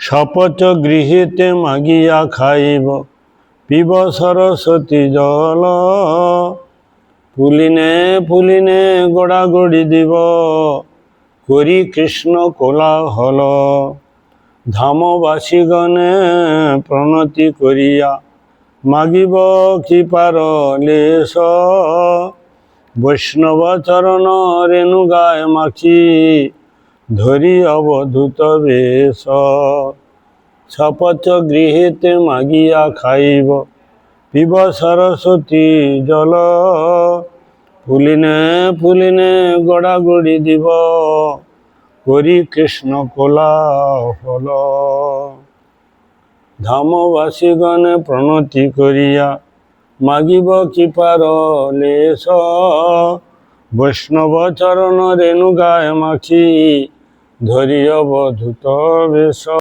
শপথ গৃহীতে মাগিয়া খাইব। পিব সরস্বতী জল। পুলিনে পুলিনে গোড়াগড়ি দিব। করি কৃষ্ণ কোলা হল ধামবাসীগণে প্রণতি করিয়া মাগিব কৃপার লেশ। বৈষ্ণব চরণ রেণু গায় মাখি। ধরি অবধূত বেশ। শপথ গৃহীতে মাগিয়া খাইব। পিব সরস্বতী জল। পুলিনে পুলিনে গড়াগড়ি দিব। করি কৃষ্ণ কোলা হল ধামবাসীগণে প্রণতি করিয়া মাগিব কৃপার লেশ। বৈষ্ণব চরণ রেণু মাখি। ধরি অবধূত বেশ